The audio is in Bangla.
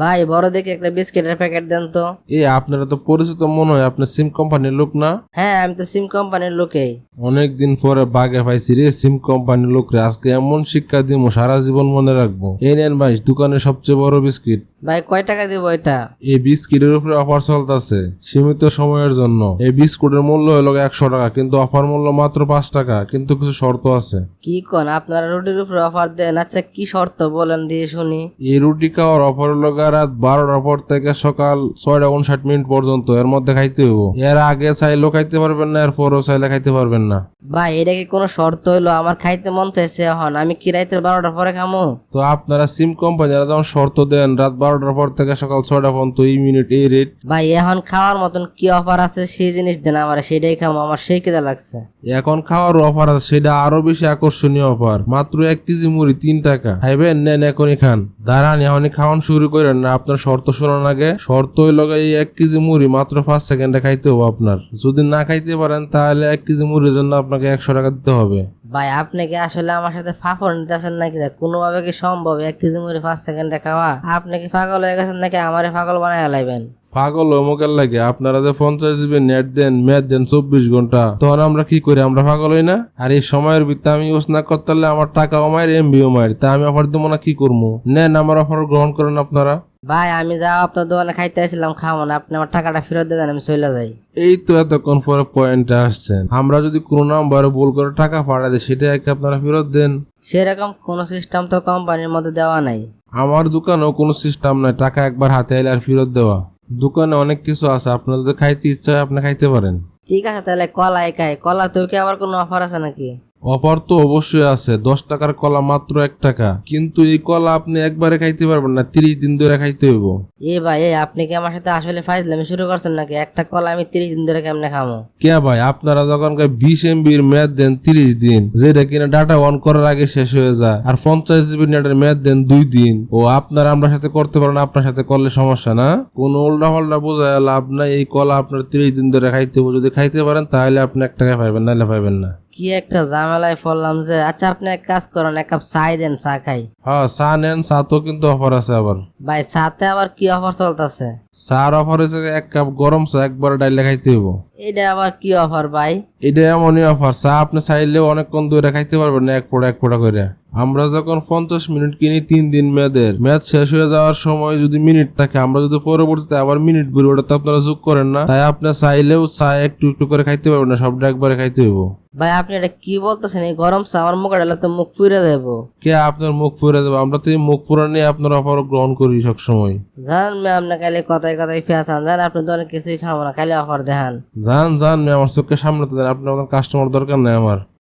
ভাই বড় দেখে একটা বিস্কিটের প্যাকেট দেন তো। এ আপনারা তো পরিচিত মনে হয় আপনার সিম কোম্পানির লোক না? হ্যাঁ আমি তো সিম কোম্পানির লোকেই। অনেকদিন পরে বাগে পাইছি রে সিম কোম্পানির লোকরে আজকে এমন শিক্ষা দিব সারা জীবন মনে রাখব। এই নেন ভাই দোকানের সবচেয়ে বড় বিস্কিট। ভাই কয় টাকা দিব এটা? এই বিস্কিটের উপরে অফার চলতেছে সীমিত সময়ের জন্য। এই বিস্কুটের মূল্য হলো একশো টাকা কিন্তু অফার মূল্য মাত্র পাঁচ টাকা কিন্তু কিছু শর্ত আছে। কি কোন আপনারা রুটির উপরে অফার দেন? আচ্ছা কি শর্ত বলেন দিয়ে শুনি। এই রুটি খাওয়ার অফার হলো গা রাত বারোটার পর থেকে সকাল ছয়টা উনষাট মিনিট পর্যন্ত এর মধ্যে খাইতে হইব। এর আগে চাইলেও খাইতে পারবেন না এর পরেও চাইলে খাইতে পারবেন না। ভাই এটা কি কোনো শর্ত হইল? আমার খাইতে মন চাইছে হন আমি কি রাইতের বারোটার পরে খামু? তো আপনারা সিম কোম্পানিরা যেমন শর্ত দেন রাত বারোটার পর থেকে সকাল ছয়টা পর্যন্ত এই মিনিট এই রেট ভাই এখন খাওয়ার মতন কি অফার আছে? সেই জিনিস দেন আমার সেটাই খামো। আমার সেই কেদা লাগছে। এখন খাওয়ার অফার আছে সেটা আরও বেশি আকর্ষণীয় অফার মাত্র এক কেজি মুড়ি তিন টাকা। খাইবেন? নেন এখনই খান। দাঁড়ান এখনই খাওয়ান শুরু করেন না, আপনার শর্ত শোনার আগে। শর্ত হইল এক কেজি মুড়ি মাত্র পাঁচ সেকেন্ডে খাইতে হবে আপনার। যদি না খাইতে পারেন, তাহলে এক কেজি মুড়ির জন্য আপনাকে একশো টাকা দিতে হবে। ভাই, আপনি কি আসলে আমার সাথে ফাফড় নিতেছেন নাকি? কোনোভাবে কি সম্ভব? এক কেজি মুড়ি পাঁচ সেকেন্ডে খাওয়া? আপনি কি পাগল হয়ে গেছেন নাকি আমারে পাগল বানায় লাইবেন? পাগল অমুকের লাগে আপনারা যে পঞ্চাশ জিবি নেট দেন ম্যাচ দেন চব্বিশ ঘণ্টা তখন আমরা কি করি? আমরা পাগল হই না? আর এই সময়ের ভিত্তি আমি ইউজ না করতে পারলে আমার টাকা মায়ের এমবিও মায়ের। তা আমি অফার দেবো না কি করব? নেন আমার অফার গ্রহণ করেন আপনারা। ভাই আমি যা আপনার দোকানে খাইতে আসছিলাম খাব না। আপনি আমার টাকাটা ফেরত দেন আমি চলে যাই। এই তো এতক্ষণ পরে পয়েন্টে আসছেন। আমরা যদি কোনো নাম্বারে ভুল করে টাকা পাঠাই দিই সেটা একে আপনারা ফেরত দেন। সেরকম কোনো সিস্টেম তো কোম্পানির মধ্যে দেওয়া নাই। আমার দোকানেও কোনো সিস্টেম নাই টাকা একবার হাতে আইলে আর ফেরত দেওয়া। দোকানে অনেক কিছু আছে, আপনার যদি খাইতে ইচ্ছা হয় আপনি খাইতে পারেন। ঠিক আছে তাহলে কলা একাই কলা তো কি আবার কোনো অফার আছে নাকি? অফার তো অবশ্যই আছে দশ টাকার কলা মাত্র এক টাকা। কিন্তু এই কলা আপনি একবারে খাইতে পারবেন না তিরিশ দিন ধরে খাইতে হইব। এ ভাই এ আপনি কি আমার সাথে আসলে ফাইজলামি শুরু করছেন নাকি? একটা কলা আমি তিরিশ দিন ধরে কেমনে খামো? কে ভাই আপনারা যখন বিশ এমবির ম্যাচ দেন তিরিশ দিন যেটা কিনা ডাটা অন করার আগে শেষ হয়ে যায় আর পঞ্চাশ জিবি নেটের ম্যাচ দেন দুই দিন ও আপনারা আমরা সাথে করতে পারেন আপনার সাথে করলে সমস্যা না। কোন উল্টা পাল্টা বোঝায় লাভ নাই এই কলা আপনার তিরিশ দিন ধরে খাইতে হবে যদি খাইতে পারেন তাহলে আপনি এক টাকা পাইবেন নাহলে পাইবেন না। কি একটা ঝামেলায় পড়লাম যে আচ্ছা আপনি এক কাজ করেন এক কাপ চা দেন চা খাই। হ্যাঁ চা নেন চা তো কিন্তু অফার আছে আবার। ভাই চাতে আবার কি অফার চলতেছে? চার অফার হয়েছে এক কাপ গরম চা একবার ডাইলে খাইতে হইব। এটা আবার কি অফার ভাই? এটা এমনই অফার চা আপনি চাইলেও অনেকক্ষণ খাইতে পারবেন না এক ফোঁটা এক ফোঁটা করে আমরা যখন পঞ্চাশ মিনিট কিনি তিন দিন মেয়াদের ম্যাচ শেষ হয়ে যাওয়ার সময় যদি মিনিট থাকে আমরা যদি পরবর্তীতে আবার মিনিট ঘুরি ওটা তো আপনারা যোগ করেন না তাই আপনি চাইলেও চা একটু একটু করে খাইতে পারবেন না সবটা একবারে খাইতে হইব। ভাই আপনি এটা কি বলতেছেন? এই গরম চা আমার মুখে ডালে তো মুখ পুড়ে দেবো। কে আপনার মুখ পুরে দেবো? আমরা তো এই মুখ পুরা নিয়ে আপনার অফার গ্রহণ করি সবসময়। জান মে আপনি খালি কথায় কথায় পেঁয়াজ জান আপনি তো অনেক কিছুই খাব না, খালি অফার দেখান। যান যান আমার চোখকে সামনে তো দেন আপনার কাস্টমার দরকার নেই আমার।